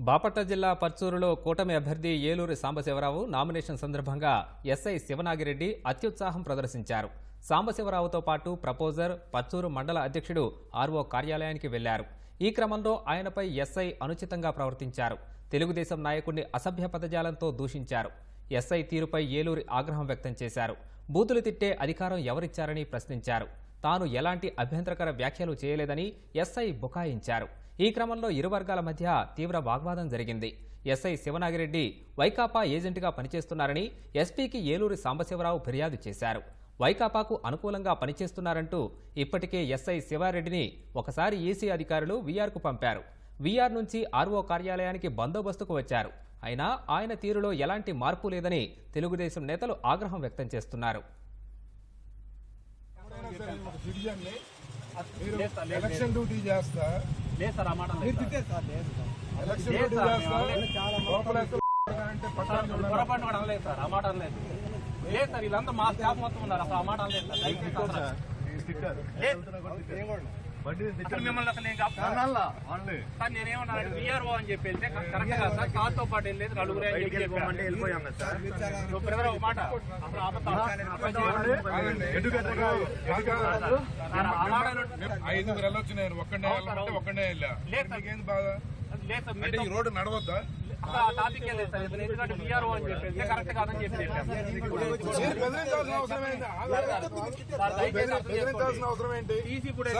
బాపట్ల జిల్లా పర్చూరులో కూటమి అభ్యర్థి ఏలూరి సాంబశివరావు నామినేషన్ సందర్భంగా ఎస్ఐ శివనాగిరెడ్డి అత్యుత్సాహం ప్రదర్శించారు. సాంబశివరావుతో పాటు ప్రపోజర్ పర్చూరు మండల అధ్యక్షుడు ఆర్వో కార్యాలయానికి వెళ్ళారు. ఈ క్రమంలో ఆయనపై ఎస్ఐ అనుచితంగా ప్రవర్తించారు. తెలుగుదేశం నాయకుడిని అసభ్య పదజాలంతో దూషించారు. ఎస్ఐ తీరుపై ఏలూరి ఆగ్రహం వ్యక్తం చేశారు. బూతులు తిట్టే అధికారం ఎవరిచ్చారని ప్రశ్నించారు. తాను ఎలాంటి అభ్యంతరకర వ్యాఖ్యలు చేయలేదని ఎస్ఐ బుకాయించారు. ఈ క్రమంలో ఇరు వర్గాల మధ్య తీవ్ర వాగ్వాదం జరిగింది. ఎస్ఐ శివనాగిరెడ్డి వైకాపా ఏజెంట్గా పనిచేస్తున్నారని ఎస్పీకి ఏలూరి సాంబశివరావు ఫిర్యాదు చేశారు. వైకాపాకు అనుకూలంగా పనిచేస్తున్నారంటూ ఇప్పటికే ఎస్ఐ శివారెడ్డిని ఒకసారి ఈసీ అధికారులు వీఆర్కు పంపారు. వీఆర్ నుంచి ఆర్ఓ కార్యాలయానికి బందోబస్తుకు వచ్చారు. అయినా ఆయన తీరులో ఎలాంటి మార్పు లేదని తెలుగుదేశం నేతలు ఆగ్రహం వ్యక్తం చేస్తున్నారు. ఎలక్షన్ డ్యూటీ చేస్తా లేదు సార్ ఆ మాట కూడా అనలేదు. సార్ ఆ మాట అనలేదు లేదు. సార్ వీళ్ళంతా మా స్టాఫ్ మొత్తం ఉన్నారు అసలు ఆ మాట అనలేదు సార్. లేదు. అసలు మిమ్మల్ని అసలు నేను కాపు- సార్ నేనేమన్నాను విఆర్ఓ అని చెప్పి వెళ్తే కరెక్ట్గా సార్? కార్తో పాటు వెళ్ళేది నలుగురే అని చెప్పి చెప్పాను. నువ్వు బ్రదర్ ఒక మాట. అసలు అబద్ధం. సార్, ఆ మాట అన్నాడు. ఐదుగురు వెళ్ళొచ్చు నేను ఒక్కడే ఒక్కడే వెళ్ళా. బాధ? అంటే ఈ రోడ్డు నడవద్దా? అసలు ఆ టాపిక్ లేదు సార్ ఇతను ఎందుకంటే విఆర్ఓ అని చెప్పి వెళ్తే కరెక్ట్ కాదని చెప్పి చెప్పాను. మీరు బెదిరించాల్సిన అవసరం ఏంటి? టీసీ కూడా అని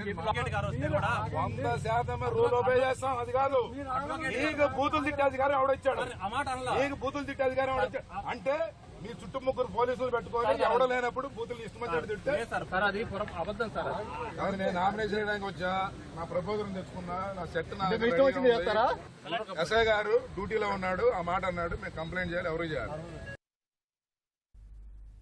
చెప్పి గారు వస్తే వంద శాతం రూల్ ఒబే చేస్తాం అది కాదు. నీకు బూతులు తిట్టే అధికారం ఎవడొచ్చాడు ఆ మాట అనలా. నీకు బూతులు తిట్టే అధికారం ఎవడొచ్చాడు అంటే మీ చుట్టూ ముగ్గురు పోలీసులు పెట్టుకొని ఎవడ లేనప్పుడు బూతులు ఇష్టం వచ్చినట్టు తిడితే లేదు సార్ సార్ అది పొర- అబద్ధం సార్ అది. కాదు నేను నామినేషన్ చేయడానికి వచ్చా నా ప్రపోజల్ తెచ్చుకున్నా నా సెట్ నా ఎస్ఐ గారు డ్యూటీలో ఉన్నాడు ఆ మాట అన్నాడు మేము కంప్లైంట్ చేయాలి ఎవరు చేయాలి?